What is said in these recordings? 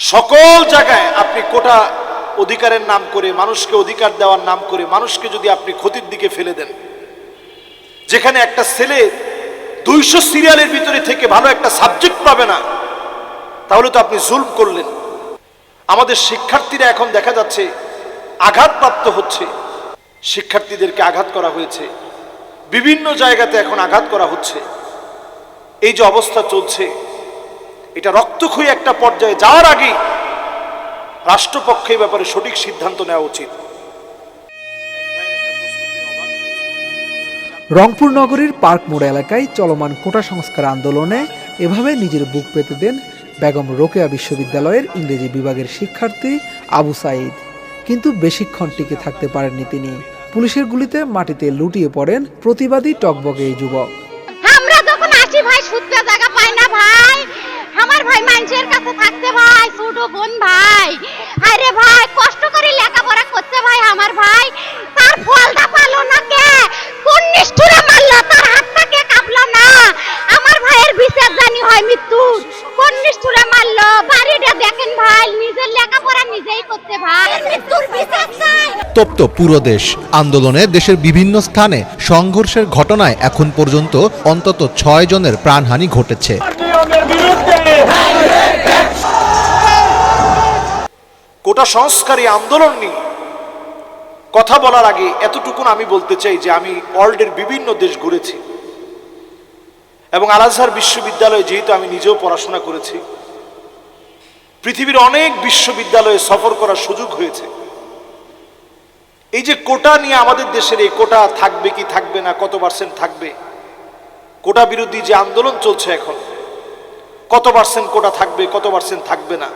সকল জায়গায় আপনি কোটা অধিকারের নাম করে, মানুষকে অধিকার দেওয়ার নাম করে, মানুষকে যদি আপনি ক্ষতির দিকে ফেলে দেন, যেখানে একটা ছেলে দুইশো সিরিয়ালের ভিতরে থেকে ভালো একটা সাবজেক্ট পাবে না, তাহলে তো আপনি জুলম করলেন। আমাদের শিক্ষার্থীরা এখন দেখা যাচ্ছে আঘাতপ্রাপ্ত হচ্ছে, শিক্ষার্থীদেরকে আঘাত করা হয়েছে, বিভিন্ন জায়গাতে এখন আঘাত করা হচ্ছে। এই যে অবস্থা চলছে এটা রক্তক্ষয়ী একটা পর্যায়ে যাওয়ার আগে রাষ্ট্রপক্ষে ব্যাপারে সঠিক সিদ্ধান্ত নেওয়া উচিত। রংপুর নগরীর পার্ক মোড় এলাকায় চলমান কোটা সংস্কার আন্দোলনে এভাবে নিজের বুক পেতে দেন বেগম রোকেয়া বিশ্ববিদ্যালয়ের ইংরেজি বিভাগের শিক্ষার্থী আবু সাইদ কিন্তু বেশিক্ষণ টিকে থাকতে পারেননি তিনি। পুলিশের গুলিতে মাটিতে লুটিয়ে পড়েন প্রতিবাদী টকবগে এই যুবক। আমরা যখন আসি ভাই জায়গা পাই না ভাই। আমার ভাই মানুষের কাছে থাকতে ভাই ছোট বোন ভাই। আরে ভাই কষ্ট করে লেখাপড়া করতে ভাই আমার ভাই। তার ফলটা পালো না কে? কোন নিষ্ঠুরে মারলো? তার হাতটা কে কাঁপলো না? আমার ভাইয়ের বিচার জানি হয় মৃত্যু। কোন নিষ্ঠুরে মারলো? বাড়িটা দেখেন ভাই নিজের লেখাপড়া নিজেই করতে ভাই। মৃত্যুর বিচার চাই। তপ্ত পুরো দেশ আন্দোলনে দেশের বিভিন্ন স্থানে সংঘর্ষের ঘটনায় এখন পর্যন্ত অন্তত ছয় জনের প্রাণহানি ঘটেছে। কোটা সংস্কারী আন্দোলন নিয়ে কথা বলার আগে এতটুকুন আমি বলতে চাই যে আমি ওয়ার্ল্ডের বিভিন্ন দেশ ঘুরেছি। এবং আলাজহার বিশ্ববিদ্যালয়ে যেহেতু আমি নিজেও পড়াশোনা করেছি, পৃথিবীর অনেক বিশ্ববিদ্যালয়ে সফর করার সুযোগ হয়েছে। এই যে কোটা নিয়ে আমাদের দেশের এই কোটা থাকবে কি থাকবে না, কত পার্সেন্ট থাকবে, কোটা বিরোধী যে আন্দোলন চলছে এখন, কত পার্সেন্ট কোটা থাকবে, কত পার্সেন্ট থাকবে না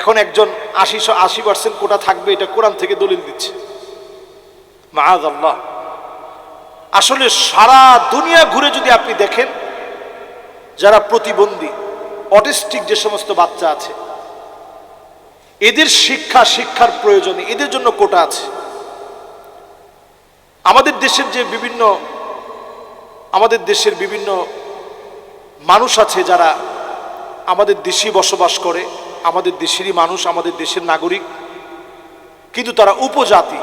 এখন একজন আশি আশি পার্সেন্ট কোটা থাকবে, এটা কোরআন থেকে দলিল দিচ্ছে। আসলে সারা দুনিয়া ঘুরে যদি আপনি দেখেন, যারা প্রতিবন্ধী, অটিস্টিক যে সমস্ত বাচ্চা আছে, এদের শিক্ষা, শিক্ষার প্রয়োজনে, এদের জন্য কোটা আছে। আমাদের দেশের যে বিভিন্ন, আমাদের দেশের বিভিন্ন মানুষ আছে যারা আমাদের দেশে বসবাস করে আমাদের দেশেরই মানুষ, আমাদের দেশের নাগরিক, কিন্তু তারা উপজাতি।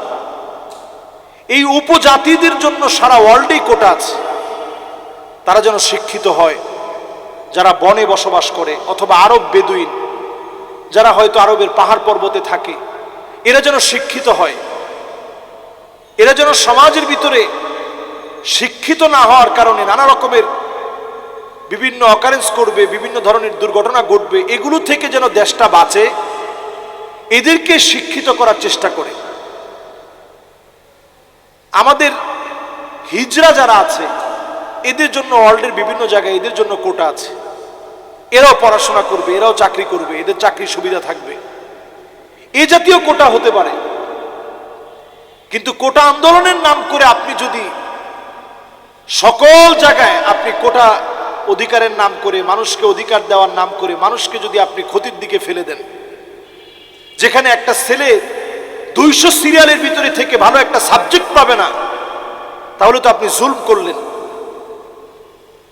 এই উপজাতিদের জন্য সারা ওয়ার্ল্ডেই কোটা আছে। তারা যেন শিক্ষিত হয়, যারা বনে বসবাস করে, অথবা আরব বেদুইন, যারা হয়তো আরবের পাহাড় পর্বতে থাকে, এরা যেন শিক্ষিত হয়। এরা যেন সমাজের ভিতরে শিক্ষিত না হওয়ার কারণে নানা রকমের বিভিন্ন অকারেন্স করবে, বিভিন্ন ধরনের দুর্ঘটনা ঘটবে, এগুলো থেকে যেন দেশটা বাঁচে, এদেরকে শিক্ষিত করার চেষ্টা করে। আমাদের হিজরা যারা আছে, এদের জন্য ওয়ার্ল্ডের বিভিন্ন জায়গায় এদের জন্য কোটা আছে। এরাও পড়াশোনা করবে, এরাও চাকরি করবে, এদের চাকরির সুবিধা থাকবে। এ জাতীয় কোটা হতে পারে। কিন্তু কোটা আন্দোলনের নাম করে আপনি যদি সকল জায়গায় আপনি কোটা অধিকারের নাম করে, মানুষকে অধিকার দেওয়ার নাম করে, মানুষকে যদি আপনি ক্ষতির দিকে ফেলে দেন। যেখানে একটা ছেলে দুইশো সিরিয়ালের ভিতরে থেকে ভালো একটা সাবজেক্ট পাবে না, তাহলে তো আপনি জুলম করলেন।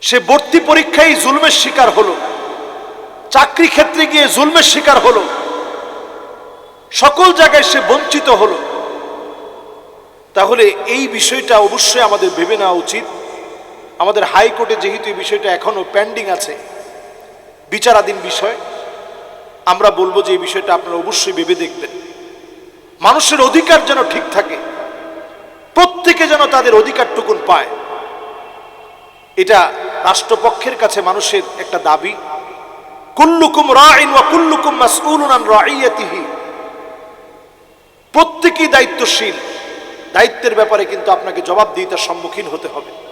সে ভর্তি পরীক্ষায় জুলমের শিকার হলো, চাকরি ক্ষেত্রে গিয়ে জুলমের শিকার হলো, সকল জায়গায় সে বঞ্চিত হলো। তাহলে এই বিষয়টা অবশ্যই আমাদের ভেবে নেওয়া উচিত। আমাদের হাইকোর্টে যেহেতু এই বিষয়টা এখনও পেন্ডিং আছে, বিচারাধীন বিষয়, আমরা বলব যে এই বিষয়টা আপনারা অবশ্যই ভেবে দেখবেন। মানুষের অধিকার যেন ঠিক থাকে, প্রত্যেকে যেন তাদের অধিকারটুকুন পায়। এটা রাষ্ট্রপক্ষের কাছে মানুষের একটা দাবি, কুল্লুকুম রাইন ওয়া কুল্লুকুম মাসউলুন আন রাইয়াতিহি। প্রত্যেকেই দায়িত্বশীল। দায়িত্বের ব্যাপারে কিন্তু আপনাকে জবাব জবাবদিহিতার সম্মুখীন হতে হবে।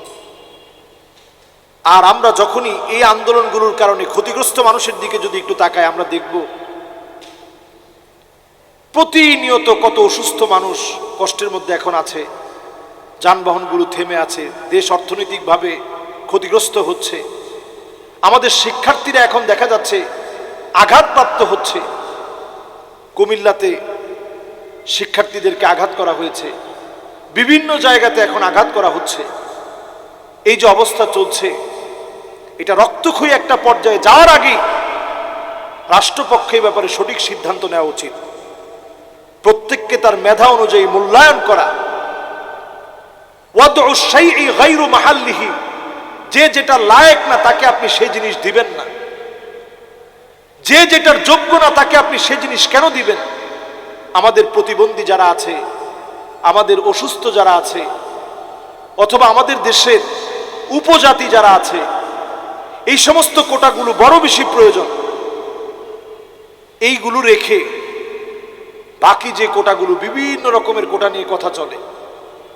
আর আমরা যখনই এই আন্দোলনগুলোর কারণে ক্ষতিগ্রস্ত মানুষের দিকে যদি একটু তাকাই, আমরা দেখব প্রতিনিয়ত কত অসুস্থ মানুষ কষ্টের মধ্যে এখন আছে, যানবাহনগুলো থেমে আছে, দেশ অর্থনৈতিকভাবে ক্ষতিগ্রস্ত হচ্ছে। আমাদের শিক্ষার্থীরা এখন দেখা যাচ্ছে আঘাতপ্রাপ্ত হচ্ছে। কুমিল্লাতে শিক্ষার্থীদেরকে আঘাত করা হয়েছে। বিভিন্ন জায়গাতে এখন আঘাত করা হচ্ছে। এই যে অবস্থা চলছে, এটা রক্তক্ষয়ী একটা পর্যায়ে যাওয়ার আগে রাষ্ট্রপক্ষে এই ব্যাপারে সঠিক সিদ্ধান্ত নেওয়া উচিত। প্রত্যেককে তার মেধা অনুযায়ী মূল্যায়ন করা। মাহাল্লিহি, যে যেটা লায়েক না, তাকে আপনি সেই জিনিস দিবেন না। যে যেটার যোগ্য না, তাকে আপনি সে জিনিস কেন দিবেন? আমাদের প্রতিবন্ধী যারা আছে, আমাদের অসুস্থ যারা আছে, অথবা আমাদের দেশের উপজাতি যারা আছে, এই সমস্ত কোটাগুলো বড় বেশি প্রয়োজন। এইগুলো রেখে বাকি যে কোটাগুলো বিভিন্ন রকমের কোটা নিয়ে কথা চলে,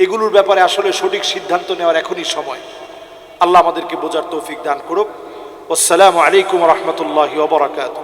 এগুলোর ব্যাপারে আসলে সঠিক সিদ্ধান্ত নেওয়ার এখনই সময়। আল্লাহ আমাদেরকে বোঝার তৌফিক দান করুক। আসসালামু আলাইকুম রহমতুল্লাহ বরাকাত